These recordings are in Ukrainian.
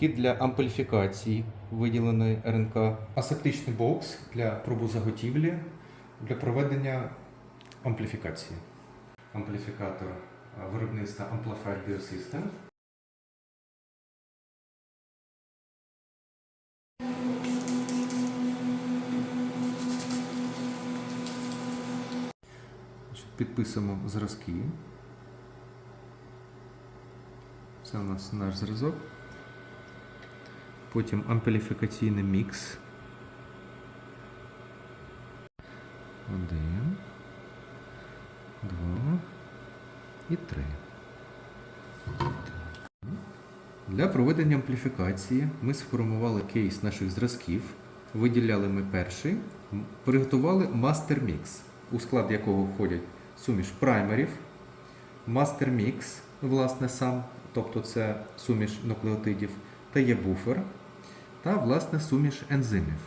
кіт для ампліфікації виділеної РНК, асептичний бокс для пробу заготівлі для проведення ампліфікації. Ампліфікатор виробництва Amplified Biosystem. Підписуємо зразки. Це у нас наш зразок. Потім ампліфікаційний мікс. Один, два і три. Для проведення ампліфікації ми сформували кейс наших зразків. Виділяли ми перший, приготували мастер мікс, у склад якого входять суміш праймерів, мастер мікс, власне, сам, тобто це суміш нуклеотидів, та є буфер, та власне суміш ензимів.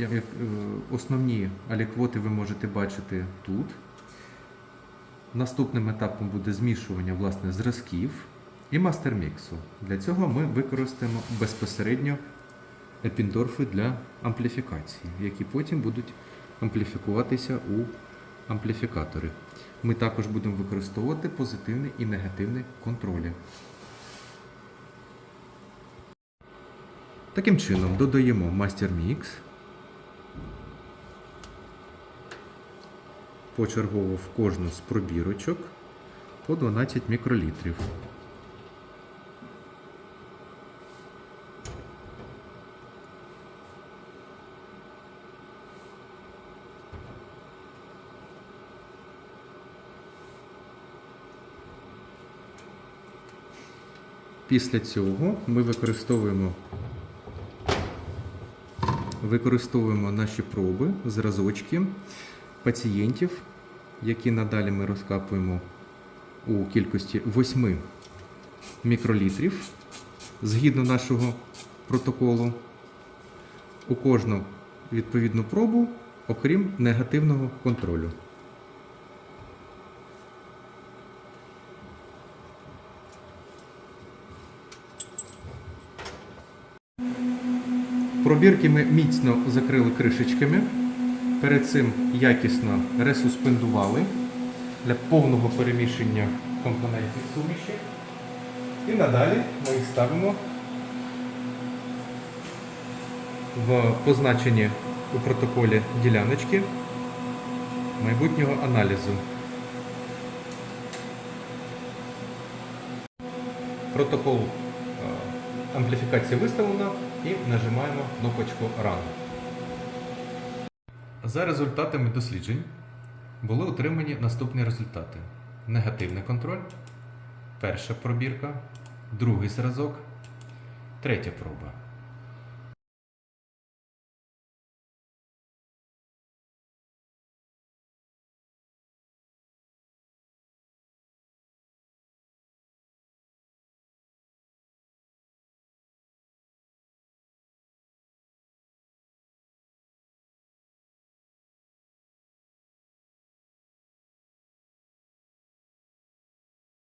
Е, Основні аліквоти ви можете бачити тут. Наступним етапом буде змішування власне зразків і мастерміксу. Для цього ми використаємо безпосередньо епіндорфи для ампліфікації, які потім будуть ампліфікуватися у ампліфікатори. Ми також будемо використовувати позитивний і негативний контролі. Таким чином додаємо мастер-мікс. Почергово в кожну з пробірочок по 12 мікролітрів. Після цього ми використовуємо, використовуємо наші проби, зразочки пацієнтів, які надалі ми розкапуємо у кількості 8 мікролітрів згідно нашого протоколу. У кожну відповідну пробу, окрім негативного контролю. Пробірки ми міцно закрили кришечками. Перед цим якісно ресуспендували для повного переміщення компонентів суміші. І надалі ми їх ставимо в позначені у протоколі діляночки майбутнього аналізу. Протокол е, виставлена і нажимаємо кнопочку Run. За результатами досліджень були отримані наступні результати: негативний контроль, перша пробірка, другий зразок, третя проба.